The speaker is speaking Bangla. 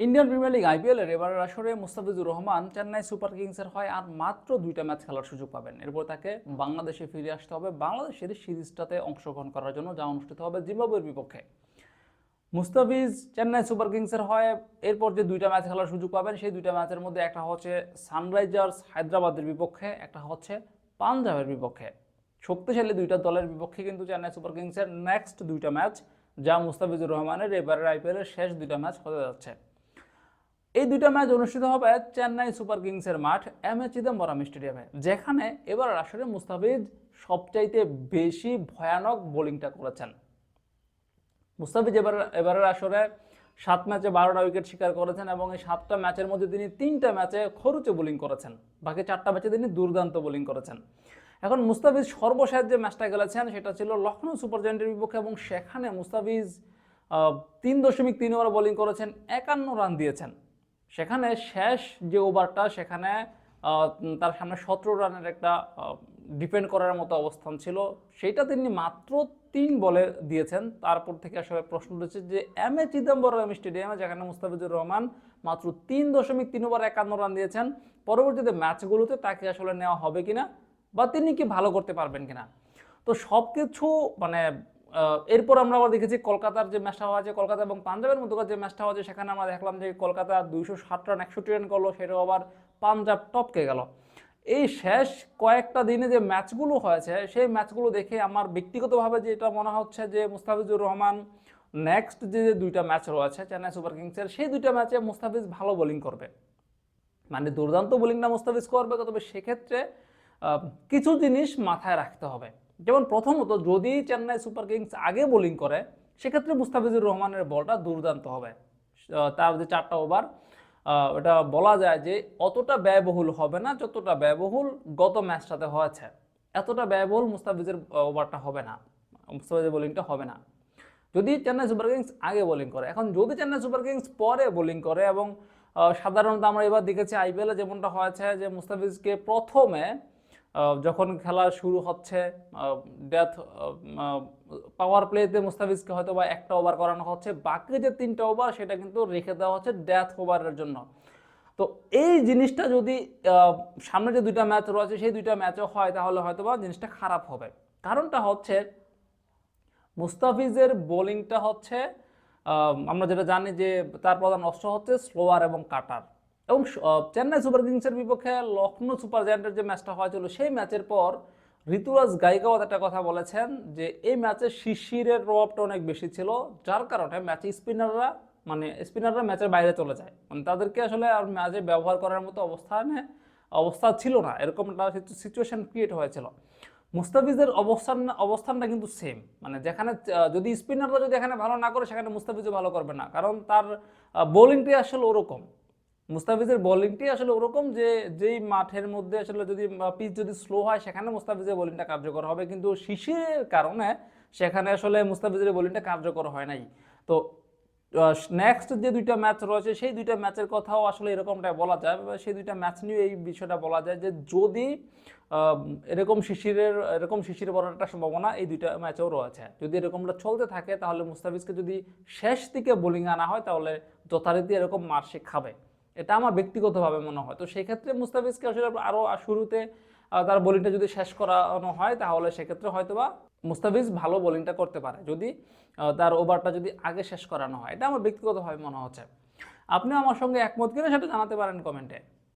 ইন্ডিয়ান প্রিমিয়ার লিগ আইপিএল এর এবারের আসরে মুস্তাফিজুর রহমান চেন্নাই সুপার কিংসের হয় আর মাত্র দুইটা ম্যাচ খেলার সুযোগ পাবেন। এরপর তাকে বাংলাদেশে ফিরে আসতে হবে। বাংলাদেশের সিরিজটাতে অংশগ্রহণ করার জন্য যা অনুষ্ঠিত হবে জিম্বাবুয়ের বিপক্ষে। মুস্তাফিজ চেন্নাই সুপার কিংসের হয়, এরপর যে দুইটা ম্যাচ খেলার সুযোগ পাবেন, সেই দুইটা ম্যাচের মধ্যে একটা হচ্ছে সানরাইজার্স হায়দ্রাবাদের বিপক্ষে, একটা হচ্ছে পাঞ্জাবের বিপক্ষে। শক্তিশালী দুইটা দলের বিপক্ষে কিন্তু চেন্নাই সুপার কিংসের নেক্সট দুইটা ম্যাচ, যা মুস্তাফিজুর রহমানের এবারের আইপিএলের শেষ দুইটা ম্যাচ হতে যাচ্ছে। এই দুইটা ম্যাচ অনুষ্ঠিত হবে চেন্নাই সুপার কিংসের মাঠ এম এ চিদম্বরম স্টেডিয়ামে, যেখানে এবার আসলে মুস্তাফিজ সবচাইতে বেশি ভয়ানক বোলিংটা করেছেন। মুস্তাফিজ এবার, এবারের আসরে সাত ম্যাচে বারোটা উইকেট শিকার করেছেন এবং এই সাতটা ম্যাচের মধ্যে তিনি তিনটা ম্যাচে খরুচে বোলিং করেছেন। বাকি চারটা ম্যাচে তিনি দুর্দান্ত বোলিং করেছেন। এখন মুস্তাফিজ সর্বশেষ যে ম্যাচটা খেলেছেন সেটা ছিল লখনৌ সুপার জায়েন্টের বিপক্ষে এবং সেখানে মুস্তাফিজ তিন দশমিক তিন ওভার বোলিং করেছেন, একান্ন রান দিয়েছেন। সেখানে শেষ যে ওভারটা, সেখানে তার সামনে সতেরো রানের একটা ডিপেন্ড করার মতো অবস্থান ছিল। সেইটা তিনি মাত্র তিন বলে দিয়েছেন। তারপর থেকে আসলে প্রশ্ন উঠেছে যে, এম এ চিদম্বরম স্টেডিয়ামে, যেখানে মুস্তাফিজুর রহমান মাত্র তিন দশমিক তিন ওভার একান্ন রান দিয়েছেন, পরবর্তীতে ম্যাচগুলোতে তাকে আসলে নেওয়া হবে কিনা বা তিনি কি ভালো করতে পারবেন কিনা? তো সব কিছু মানে এরপর আমরা আবার দেখেছি কলকাতার যে ম্যাচটা হওয়া আছে, কলকাতা এবং পাঞ্জাবের মধ্যকার যে ম্যাচটা হওয়া সেখানে আমরা দেখলাম যে কলকাতা দুইশো ষাট রান একষট্টি রান করল, সেটাও আবার পাঞ্জাব টপকে গেল। এই শেষ কয়েকটা দিনে যে ম্যাচগুলো হয়েছে, সেই ম্যাচগুলো দেখে আমার ব্যক্তিগতভাবে যেটা মনে হচ্ছে যে মুস্তাফিজুর রহমান নেক্সট যে দুইটা ম্যাচ রয়েছে, চেন্নাই সুপার কিংসের, সেই দুইটা ম্যাচে মুস্তাফিজ ভালো বোলিং করবে। মানে দুর্দান্ত বোলিংটা মুস্তাফিজ করবে, তবে সেক্ষেত্রে কিছু জিনিস মাথায় রাখতে হবে। যেমন প্রথমত যদি চেন্নাই সুপার কিংস আগে বোলিং করে, সেক্ষেত্রে মুস্তাফিজুর রহমানের বলটা দুর্দান্ত হবে। তার যে চারটা ওভার ওটা বলা যায় যে অতটা ব্যয়বহুল হবে না যতটা ব্যয়বহুল গত ম্যাচটাতে হয়েছে। এতটা ব্যয়বহুল মুস্তাফিজের ওভারটা হবে না। মুস্তাফিজের বোলিংটা হবে না। যদি চেন্নাই সুপার কিংস আগে বোলিং করে, এখন যদি চেন্নাই সুপার কিংস পরে বোলিং করে এবং সাধারণত আমরা এবার দেখেছি আইপিএলে যেমনটা হয়েছে যে মুস্তাফিজকে প্রথমে যখন খেলা শুরু হচ্ছে ডেথ পাওয়ার প্লেতে মুস্তাফিজকে হয়তো বা একটা ওভার করানো হচ্ছে, বাকি যে তিনটা ওভার সেটা কিন্তু রেখে দেওয়া হচ্ছে ডেথ ওভারের জন্য। তো এই জিনিসটা যদি সামনে যে দুইটা ম্যাচ রয়েছে, সেই দুইটা ম্যাচও হয়, তাহলে হয়তো বা জিনিসটা খারাপ হবে। কারণটা হচ্ছে, মুস্তাফিজের বোলিংটা হচ্ছে আমরা যেটা জানি যে তার প্রধান অস্ত্র হচ্ছে স্লোয়ার এবং কাটার এবং চেন্নাই সুপার কিংসের বিপক্ষে লখনৌ সুপার জায়ান্টের যে ম্যাচটা হয়েছিল, সেই ম্যাচের পর ঋতুরাজ গাইকাওয়াত একটা কথা বলেছেন যে এই ম্যাচে শিশিরের প্রভাবটা অনেক বেশি ছিল, যার কারণে ম্যাচে স্পিনাররা মানে স্পিনাররা ম্যাচের বাইরে চলে যায়। মানে তাদেরকে আসলে আর ম্যাচে ব্যবহার করার মতো অবস্থানে, অবস্থা ছিল না। এরকম একটা সিচুয়েশন ক্রিয়েট হয়েছিল। মুস্তাফিজের অবস্থান, অবস্থানটা কিন্তু সেম মানে যেখানে যদি স্পিনাররা যদি এখানে ভালো না করে, সেখানে মুস্তাফিজও ভালো করবে না। কারণ তার বোলিংটি আসলে ওরকম। মুস্তাফিজের বোলিংটি আসলে ওরকম যে, যেই মাঠের মধ্যে আসলে যদি পিচ যদি স্লো হয়, সেখানে মুস্তাফিজের বোলিংটা কার্যকর হবে। কিন্তু শিশিরের কারণে সেখানে আসলে মুস্তাফিজের বোলিংটা কার্যকর হয় নাই। তো নেক্সট যে দুইটা ম্যাচ রয়েছে, সেই দুইটা ম্যাচের কথাও আসলে এরকমটা বলা যায়। সেই দুইটা ম্যাচ নিয়ে এই বিষয়টা বলা যায় যে, যদি এরকম শিশিরের, এরকম শিশির পড়ার একটা সম্ভাবনা এই দুইটা ম্যাচেও রয়েছে। যদি এরকমটা চলতে থাকে, তাহলে মুস্তাফিজকে যদি শেষ দিকে বোলিং আনা হয়, তাহলে যথারীতি এরকম মার্কশিট খাবে। এটা আমার ব্যক্তিগতভাবে মনে হয়। তো সেক্ষেত্রে মুস্তাফিজকে আসলে আরও শুরুতে তার বোলিংটা যদি শেষ করানো হয়, তাহলে সেক্ষেত্রে হয়তোবা মুস্তাফিজ ভালো বোলিংটা করতে পারে। যদি তার ওভারটা যদি আগে শেষ করানো হয়, এটা আমার ব্যক্তিগতভাবে মনে হচ্ছে। আপনি আমার সঙ্গে একমত কিনা সেটা জানাতে পারেন কমেন্টে।